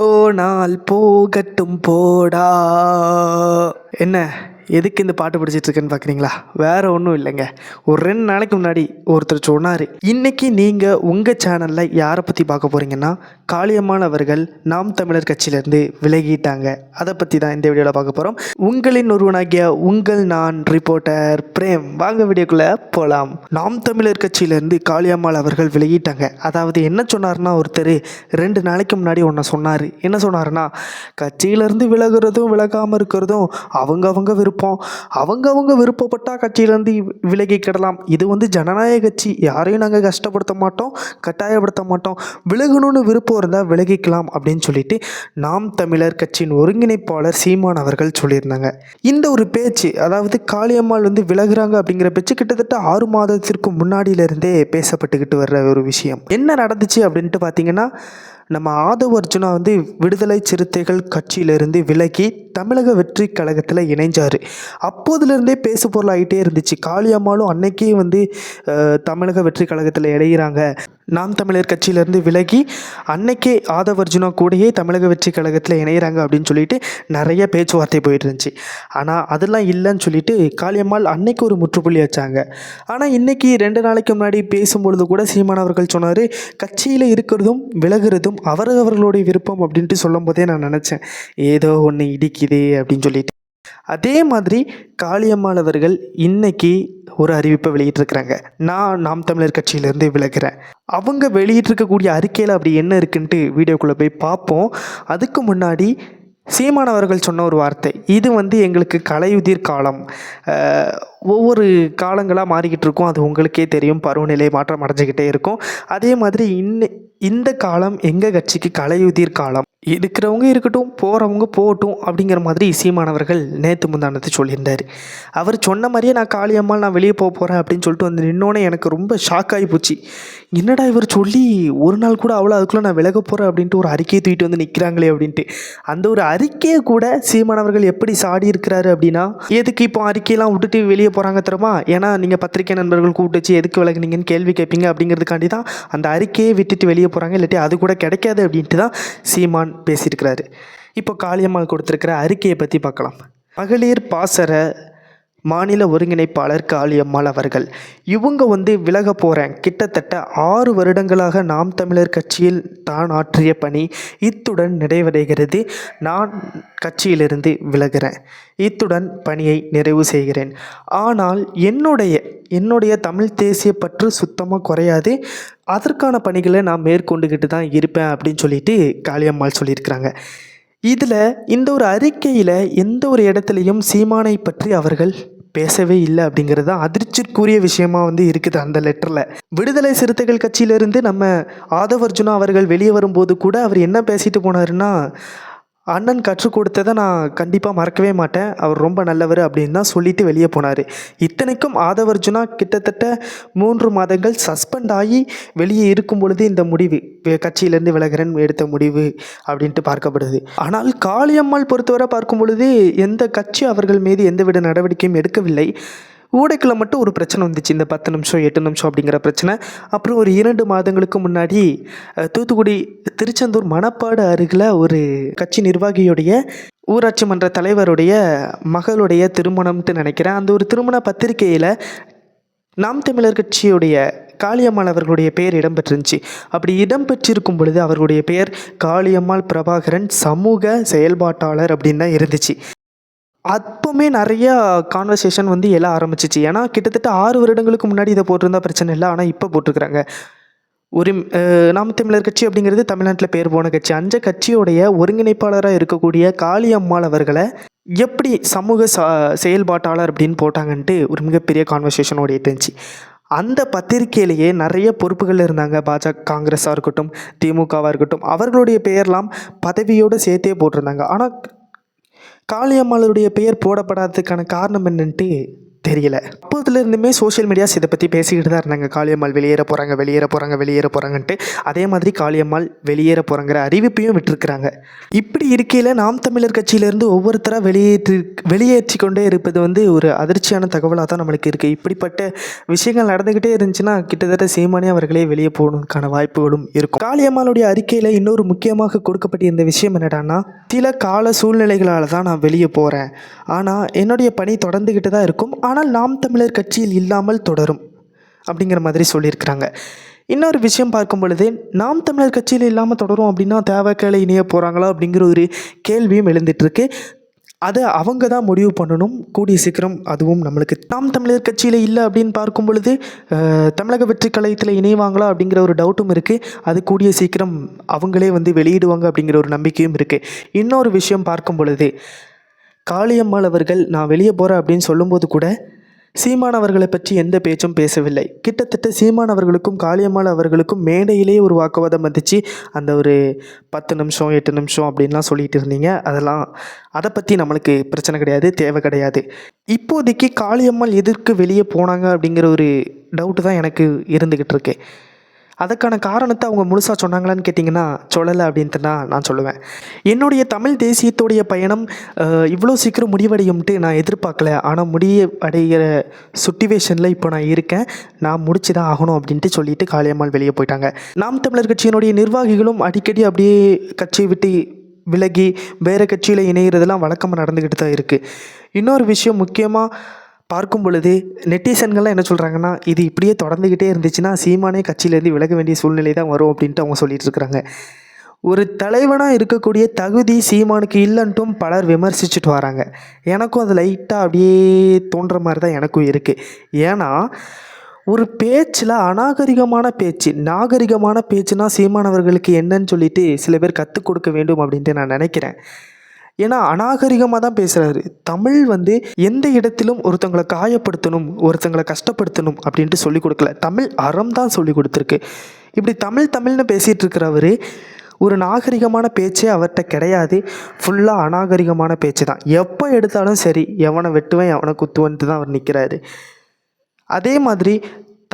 போனால் போகட்டும் போடா. என்ன? எதுக்கு இந்த பாட்டு படிச்சிட்டுருக்கேன்னு பார்க்குறீங்களா? வேறு ஒன்றும் இல்லைங்க. ஒரு ரெண்டு நாளைக்கு முன்னாடி ஒருத்தர் சொன்னார் இன்றைக்கி நீங்கள் உங்கள் சேனலில் யாரை பற்றி பார்க்க போகிறீங்கன்னா காளியம்மாள் அவர்கள் நாம் தமிழர் கட்சியிலேருந்து விலகிட்டாங்க. அதை பற்றி தான் இந்த வீடியோவில் பார்க்க போகிறோம் உங்களின் ஒருவனாகிய உங்கள் நான் ரிப்போர்ட்டர் பிரேம் வாங்க வீடியோக்குள்ளே போகலாம் நாம் தமிழர் கட்சியிலேருந்து காளியம்மாள் அவர்கள் விலகிட்டாங்க. அதாவது என்ன சொன்னார்னா ஒருத்தர் ரெண்டு நாளைக்கு முன்னாடி ஒன்று சொன்னார். என்ன சொன்னார்னா கட்சியிலேருந்து விலகுறதும் விலகாமல் இருக்கிறதும் அவங்க அவங்க விருப்பம் இருப்போம். அவங்கவுங்க விருப்பப்பட்டால் கட்சியிலேருந்து விலகிக்கிடலாம் இது வந்து ஜனநாயக கட்சி. யாரையும் நாங்கள் கஷ்டப்படுத்த மாட்டோம் கட்டாயப்படுத்த மாட்டோம். விலகணும்னு விருப்பம் இருந்தால் விலகிக்கலாம் அப்படின்னு சொல்லிட்டு நாம் தமிழர் கட்சியின் ஒருங்கிணைப்பாளர் சீமான் அவர்கள் சொல்லியிருந்தாங்க. இந்த ஒரு பேச்சு அதாவது காளியம்மாள் வந்து விலகுறாங்க அப்படிங்கிற பேச்சு கிட்டத்தட்ட ஆறு மாதத்திற்கு முன்னாடியிலிருந்தே பேசப்பட்டுக்கிட்டு வர்ற ஒரு விஷயம். என்ன நடந்துச்சு அப்படின்ட்டு பார்த்தீங்கன்னா நம்ம ஆதவ அர்ஜுனா வந்து விடுதலை சிறுத்தைகள் கட்சியிலிருந்து விலகி தமிழக வெற்றி கழகத்தில் இணைஞ்சார். அப்போதுலேருந்தே பேசு பொருளாகிட்டே இருந்துச்சு. காளியம்மாளும் அன்னைக்கே வந்து தமிழக வெற்றி கழகத்தில் இணைகிறாங்க நாம் தமிழர் கட்சியிலேருந்து விலகி அன்னைக்கே ஆதவர்ஜுனா கூடயே தமிழக வெற்றி கழகத்தில் இணைகிறாங்க அப்படின்னு சொல்லிட்டு நிறைய பேச்சுவார்த்தை போயிட்டு இருந்துச்சு. ஆனால் அதெல்லாம் இல்லைன்னு சொல்லிட்டு காளியம்மாள் அன்னைக்கு ஒரு முற்றுப்புள்ளி வச்சாங்க. ஆனால் இன்னைக்கு ரெண்டு நாளைக்கு முன்னாடி பேசும்பொழுது கூட சீமான் அவர்கள் சொன்னார் கட்சியில் இருக்கிறதும் விலகுறதும் அவரவர்களுடைய விருப்பம் அப்படின்ட்டு சொல்லும் போதே நான் நினச்சேன். ஏதோ ஒன்று இடிக்குதே அப்படின்னு சொல்லிட்டு. அதே மாதிரி காளியம்மாள் அவர்கள் இன்னைக்கு ஒரு அறிவிப்பை வெளியிட்டிருக்கிறாங்க. நான் நாம் தமிழர் கட்சியிலேருந்து விலகுறேன். அவங்க வெளியிட்டிருக்கக்கூடிய அறிக்கையில் அப்படி என்ன இருக்குன்ட்டு வீடியோக்குள்ளே போய் பார்ப்போம். அதுக்கு முன்னாடி சீமானவர்கள் சொன்ன ஒரு வார்த்தை இது வந்து எங்களுக்கு கலையுதிர் காலம். ஒவ்வொரு காலங்களாக மாறிக்கிட்டு இருக்கும். அது உங்களுக்கே தெரியும். பருவநிலை மாற்றம் அடைஞ்சிக்கிட்டே இருக்கும். அதே மாதிரி இன்ன இந்த காலம் எங்கள் கட்சிக்கு கலையுதிர் காலம்? இருக்கிறவங்க இருக்கட்டும் போகிறவங்க போகட்டும் அப்படிங்கிற மாதிரி சீமானவர்கள் நேற்று முந்தானத்தை சொல்லியிருந்தார். அவர் சொன்ன மாதிரியே நான் காளியம்மாள் நான் வெளியே போக போகிறேன் அப்படின்னு சொல்லிட்டு வந்து நின்னோன்னே எனக்கு ரொம்ப ஷாக் ஆகி போச்சு. என்னடா இவர் சொல்லி ஒரு நாள் கூட அவ்வளோ அதுக்குள்ளே நான் விலக போகிறேன் அப்படின்ட்டு ஒரு அறிக்கையை தூக்கிட்டு வந்து நிற்கிறாங்களே அப்படின்ட்டு. அந்த ஒரு அறிக்கையை கூட சீமானவர்கள் எப்படி சாடி இருக்கிறாரு அப்படின்னா எதுக்கு இப்போ அறிக்கையெல்லாம் விட்டுட்டு வெளியே போகிறாங்க தெரியுமா? ஏன்னா நீங்கள் பத்திரிகை நண்பர்கள் கூப்பிட்டு வச்சு எதுக்கு விலகினீங்கன்னு கேள்வி கேட்பீங்க அப்படிங்கிறதுக்காண்டி தான் அந்த அறிக்கையை விட்டுட்டு வெளியே போகிறாங்க இல்லாட்டி அது கூட கிடைக்காது அப்படின்ட்டு தான் சீமான் பேசியிருக்கிறாரு. இப்போ காளியம்மாள் கொடுத்துருக்கிற அறிக்கையை பற்றி பார்க்கலாம். மகளிர் பாசர மாநில ஒருங்கிணைப்பாளர் காளியம்மாள் அவர்கள். இவங்க வந்து விலக போகிறேன் கிட்டத்தட்ட ஆறு வருடங்களாக நாம் தமிழர் கட்சியில் தான் ஆற்றிய பணி இத்துடன் நிறைவடைகிறது. நான் கட்சியிலிருந்து விலகிறேன். இத்துடன் பணியை நிறைவு செய்கிறேன். ஆனால் என்னுடைய என்னுடைய தமிழ் தேசிய பற்று சுத்தமாக குறையாது. அதற்கான பணிகளை நான் மேற்கொண்டுக்கிட்டு தான் இருப்பேன் அப்படின்னு சொல்லிட்டு காளியம்மாள் சொல்லியிருக்கிறாங்க. இதில் இந்த ஒரு அறிக்கையில் எந்த ஒரு இடத்துலையும் சீமானை பற்றி அவர்கள் பேசவே இல்லை அப்படிங்கிறது தான் அதிர்ச்சிக்குரிய விஷயமா வந்து இருக்குது அந்த லெட்டரில் விடுதலை சிறுத்தைகள் கட்சியிலிருந்து நம்ம ஆதவர்ஜுனா அவர்கள் வெளியே வரும்போது கூட அவர் என்ன பேசிட்டு போனாருன்னா அண்ணன் கற்றுக் கொடுத்ததை நான் கண்டிப்பாக மறக்கவே மாட்டேன். அவர் ரொம்ப நல்லவர் அப்படின்னு தான் சொல்லிட்டு வெளியே போனார். இத்தனைக்கும் ஆதவர்ஜுனா கிட்டத்தட்ட மூன்று மாதங்கள் சஸ்பெண்ட் ஆகி வெளியே இருக்கும் பொழுது இந்த முடிவு கட்சியிலேருந்து விலகிறன் எடுத்த முடிவு அப்படின்ட்டு பார்க்கப்படுது. ஆனால் காளியம்மாள் பொறுத்தவரை பார்க்கும் பொழுது எந்த கட்சி அவர்கள் மீது எந்தவித நடவடிக்கையும் எடுக்கவில்லை. ஊடைக்குள்ள மட்டும் ஒரு பிரச்சனை வந்துச்சு இந்த பத்து நிமிஷம் எட்டு நிமிஷம் அப்படிங்கிற பிரச்சனை. அப்புறம் ஒரு இரண்டு மாதங்களுக்கு முன்னாடி தூத்துக்குடி திருச்செந்தூர் மணப்பாடு அருகில் ஒரு கட்சி நிர்வாகியுடைய ஊராட்சி மன்ற தலைவருடைய மகளுடைய திருமணம்ட்டு நினைக்கிறேன். அந்த ஒரு திருமண பத்திரிகையில் நாம் தமிழர் கட்சியுடைய காளியம்மாள் அவர்களுடைய பெயர் இடம்பெற்றிருந்துச்சு. அப்படி இடம்பெற்றிருக்கும் பொழுது அவர்களுடைய பெயர் காளியம்மாள் பிரபாகரன் சமூக செயல்பாட்டாளர் அப்படின்னு தான் இருந்துச்சு. அப்போவுமே நிறையா கான்வர்சேஷன் வந்து எழ ஆரம்பிச்சிச்சு. ஏன்னா கிட்டத்தட்ட ஆறு வருடங்களுக்கு முன்னாடி இதை போட்டிருந்தா பிரச்சனை இல்லை. ஆனால் இப்போ போட்டிருக்கிறாங்க. ஒரு நாம் தமிழர் கட்சி அப்படிங்கிறது தமிழ்நாட்டில் பேர் போன கட்சி. அந்த கட்சியோடைய ஒருங்கிணைப்பாளராக இருக்கக்கூடிய காளியம்மாள் அவர்களை எப்படி சமூக ச செயல்பாட்டாளர் அப்படின்னு போட்டாங்கன்ட்டு ஒரு மிகப்பெரிய கான்வர்சேஷன் ஓடிட்டு இருந்துச்சு. அந்த பத்திரிக்கையிலேயே நிறைய பொறுப்புகள் இருந்தாங்க. பாஜக காங்கிரஸாக இருக்கட்டும் திமுகவாக இருக்கட்டும் அவர்களுடைய பெயர்லாம் பதவியோடு சேர்த்தே போட்டிருந்தாங்க. ஆனால் காளியம்மாளுடைய பெயர் போடப்படாததுக்கான காரணம் என்னன்ட்டு தெரியல. அப்போதுல இருந்துமே சோஷியல் மீடியாஸ் இதை பற்றி பேசிக்கிட்டு தான் இருந்தாங்க. காளியம்மாள் வெளியேற போகிறாங்க வெளியேற போகிறாங்க வெளியேற போகிறாங்கன்ட்டு அதே மாதிரி காளியம்மாள் வெளியேற போகிறாங்கிற அறிவிப்பையும் விட்டுருக்குறாங்க. இப்படி இருக்கையில் நாம் தமிழர் கட்சியிலேருந்து ஒவ்வொருத்தராக வெளியேற்றி வெளியேற்றி கொண்டே இருப்பது வந்து ஒரு அதிர்ச்சியான தகவலாக தான் நம்மளுக்கு இருக்குது இப்படிப்பட்ட விஷயங்கள் நடந்துக்கிட்டே இருந்துச்சுன்னா கிட்டத்தட்ட சீமானே அவர்களே வெளியே போகணுக்கான வாய்ப்புகளும் இருக்கும். காளியம்மாளுடைய அறிக்கையில் இன்னொரு முக்கியமாக கொடுக்கப்பட்டிருந்த விஷயம் என்னடான்னா சில கால சூழ்நிலைகளால் தான் நான் வெளியே போகிறேன் ஆனால் என்னுடைய பணி தொடர்ந்துக்கிட்டு தான் இருக்கும். ஆனால் நாம் தமிழர் கட்சியில் இல்லாமல் தொடரும் அப்படிங்கிற மாதிரி சொல்லியிருக்கிறாங்க. இன்னொரு விஷயம் பார்க்கும் பொழுது நாம் தமிழர் கட்சியில் இல்லாமல் தொடரும் அப்படின்னா தேவைக்கேல இணைய போகிறாங்களா அப்படிங்கிற ஒரு கேள்வியும் எழுந்துட்டுருக்கு. அதை அவங்க தான் முடிவு பண்ணணும். கூடிய சீக்கிரம் அதுவும் நம்மளுக்கு. நாம் தமிழர் கட்சியில் இல்லை அப்படின்னு பார்க்கும் பொழுது தமிழக வெற்றி கழகத்தில் இணைவாங்களா அப்படிங்கிற ஒரு டவுட்டும் இருக்குது அது கூடிய சீக்கிரம் அவங்களே வந்து வெளியிடுவாங்க அப்படிங்கிற ஒரு நம்பிக்கையும் இருக்குது இன்னொரு விஷயம் பார்க்கும் பொழுது காளியம்மாள் அவர்கள் நான் வெளியே போகிறேன் அப்படின்னு சொல்லும்போது கூட சீமான் அவர்களை பற்றி எந்த பேச்சும் பேசவில்லை. கிட்டத்தட்ட சீமான் அவர்களுக்கும் காளியம்மாள் அவர்களுக்கும் மேடையிலேயே ஒரு வாக்குவாதம் வந்துச்சு. அந்த ஒரு பத்து நிமிஷம் எட்டு நிமிஷம் அப்படின்லாம் சொல்லிட்டு இருந்தீங்க. அதெல்லாம் அதை பற்றி நம்மளுக்கு பிரச்சனை கிடையாது தேவை கிடையாது. இப்போதைக்கு காளியம்மாள் எதற்கு வெளியே போனாங்க அப்படிங்கிற ஒரு டவுட்டு தான் எனக்கு இருந்துக்கிட்டு இருக்கேன் அதுக்கான காரணத்தை அவங்க முழுசாக சொன்னாங்களான்னு கேட்டிங்கன்னா சொல்லலை அப்படின்ட்டு தான் நான் சொல்லுவேன். என்னுடைய தமிழ் தேசியத்துடைய பயணம் இவ்வளோ சீக்கிரம் முடிவடையும்ட்டு நான் எதிர்பார்க்கல. ஆனால் முடிய அடைகிற சுட்டிவேஷனில் இப்போ நான் இருக்கேன். நான் முடிச்சு தான் ஆகணும் அப்படின்ட்டு சொல்லிட்டு காளியம்மாள் வெளியே போயிட்டாங்க. நாம் தமிழர் கட்சியினுடைய நிர்வாகிகளும் அடிக்கடி அப்படியே கட்சியை விட்டு விலகி வேறு கட்சியில் இணைகிறதெல்லாம் வழக்கமாக நடந்துக்கிட்டு தான் இருக்குது இன்னொரு விஷயம் முக்கியமாக பார்க்கும் பொழுது நெட்டிசன்கள்லாம் என்ன சொல்கிறாங்கன்னா இது இப்படியே தொடர்ந்துக்கிட்டே இருந்துச்சுன்னா சீமானே கட்சியிலேருந்து விலக வேண்டிய சூழ்நிலை தான் வரும் அப்படின்ட்டு அவங்க சொல்லிட்டு இருக்கிறாங்க. ஒரு தலைவனாக இருக்கக்கூடிய தகுதி சீமானுக்கு இல்லைன்ட்டும் பலர் விமர்சிச்சுட்டு வராங்க. எனக்கும் அது லைட்டாக அப்படியே தோன்ற மாதிரி தான் எனக்கும் இருக்குது ஏன்னா ஒரு பேச்சில் அநாகரிகமான பேச்சு நாகரிகமான பேச்சுனா சீமானவர்களுக்கு என்னன்னு சொல்லிட்டு சில பேர் கற்றுக் கொடுக்க வேண்டும் அப்படின்ட்டு நான் நினைக்கிறேன். ஏன்னா அநாகரிகமாக தான் பேசுகிறாரு தமிழ் வந்து எந்த இடத்திலும் ஒருத்தங்களை காயப்படுத்தணும் ஒருத்தங்களை கஷ்டப்படுத்தணும் அப்படின்ட்டு சொல்லி கொடுக்கல. தமிழ் அறம் தான் சொல்லி கொடுத்துருக்கு. இப்படி தமிழ் தமிழ்னு பேசிகிட்டு இருக்கிறவர் ஒரு நாகரிகமான பேச்சே அவர்கிட்ட கிடையாது. ஃபுல்லாக அநாகரிகமான பேச்சு தான். எப்போ எடுத்தாலும் சரி எவனை வெட்டுவேன் எவனை குத்துவன்ட்டு தான் அவர் நிற்கிறாரு அதே மாதிரி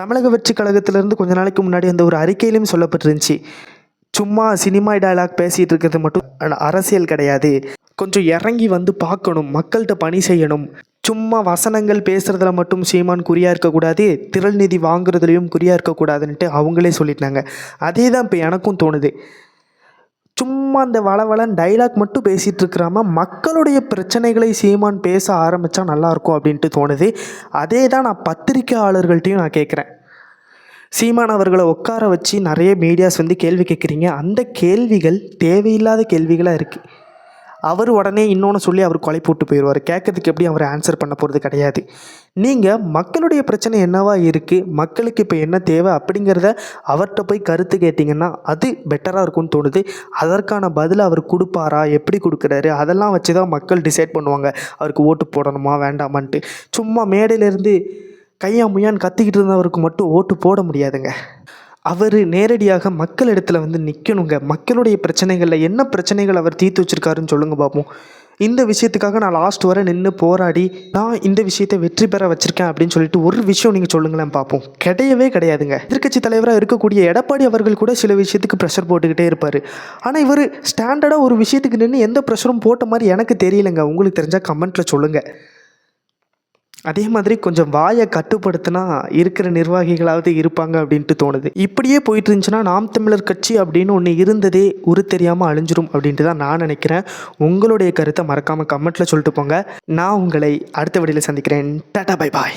தமிழக வெற்றி கழகத்திலேருந்து கொஞ்ச நாளைக்கு முன்னாடி அந்த ஒரு அறிக்கையிலையும் சொல்லப்பட்டிருந்துச்சு. சும்மா சினிமா டயலாக் பேசிகிட்டு இருக்கிறது மட்டும் அரசியல் கிடையாது. கொஞ்சம் இறங்கி வந்து பார்க்கணும் மக்கள்கிட்ட பணி செய்யணும். சும்மா வசனங்கள் பேசுகிறதுல மட்டும் சீமான் குறியாக இருக்கக்கூடாது திரள் நிதி வாங்குறதுலையும் குறியாக இருக்கக்கூடாதுன்ட்டு அவங்களே சொல்லிட்டாங்க. அதே தான் இப்போ எனக்கும் தோணுது. சும்மா அந்த வளவளன் டைலாக் மட்டும் பேசிகிட்டு இருக்கிறாம மக்களுடைய பிரச்சனைகளை சீமான் பேச ஆரம்பித்தா நல்லாயிருக்கும் அப்படின்ட்டு தோணுது. அதே தான் நான் பத்திரிக்கையாளர்கள்ட்டையும் நான் கேட்குறேன் சீமான் அவர்களை உட்கார வச்சு நிறைய மீடியாஸ் வந்து கேள்வி கேட்குறீங்க. அந்த கேள்விகள் தேவையில்லாத கேள்விகளாக இருக்குது அவர் உடனே இன்னொன்று சொல்லி அவர் கொலை போட்டு போயிடுவார். கேட்கறதுக்கு எப்படி அவர் ஆன்சர் பண்ண போகிறது கிடையாது. நீங்கள் மக்களுடைய பிரச்சனை என்னவா இருக்குது மக்களுக்கு இப்போ என்ன தேவை அப்படிங்கிறத அவர்கிட்ட போய் கருத்து கேட்டிங்கன்னா அது பெட்டராக இருக்கும்னு தோணுது. அதற்கான பதில் அவர் கொடுப்பாரா? எப்படி கொடுக்குறாரு? அதெல்லாம் வச்சு தான் மக்கள் டிசைட் பண்ணுவாங்க. அவருக்கு ஓட்டு போடணுமா? வேண்டாமான்ட்டு. சும்மா மேடையிலேருந்து கையா முயான்னு கத்திக்கிட்டு இருந்தவருக்கு மட்டும் ஓட்டு போட முடியாதுங்க. அவர் நேரடியாக மக்கள் இடத்துல வந்து நிற்கணுங்க மக்களுடைய பிரச்சனைகளில் என்ன பிரச்சனைகள் அவர் தீர்த்து வச்சிருக்காருன்னு சொல்லுங்கள் பார்ப்போம் இந்த விஷயத்துக்காக நான் லாஸ்ட் வரை நின்று போராடி நான் இந்த விஷயத்தை வெற்றி பெற வச்சுருக்கேன் அப்படின்னு சொல்லிட்டு ஒரு விஷயம் நீங்கள் சொல்லுங்களேன் பார்ப்போம் கிடையவே கிடையாதுங்க. எதிர்கட்சி தலைவராக இருக்கக்கூடிய எடப்பாடி அவர்கள் கூட சில விஷயத்துக்கு ப்ரெஷர் போட்டுக்கிட்டே இருப்பார். ஆனால் இவர் ஸ்டாண்டர்டாக ஒரு விஷயத்துக்கு நின்று எந்த ப்ரெஷரும் போட்ட மாதிரி எனக்கு தெரியலங்க. உங்களுக்கு தெரிஞ்சால் கமெண்ட்டில் சொல்லுங்கள் அதே மாதிரி கொஞ்சம் வாயை கட்டுப்படுத்தினா இருக்கிற நிர்வாகிகளாவது இருப்பாங்க அப்படின்ட்டு தோணுது. இப்படியே போயிட்டு இருந்துச்சுன்னா நாம் தமிழர் கட்சி அப்படின்னு ஒன்று இருந்ததே உரு தெரியாமல் அழிஞ்சிரும் அப்படின்ட்டு தான் நான் நினைக்கிறேன். உங்களுடைய கருத்தை மறக்காமல் கமெண்ட்டில் சொல்லிட்டு போங்க. நான் உங்களை அடுத்த வீடியோவில் சந்திக்கிறேன். Tata bye bye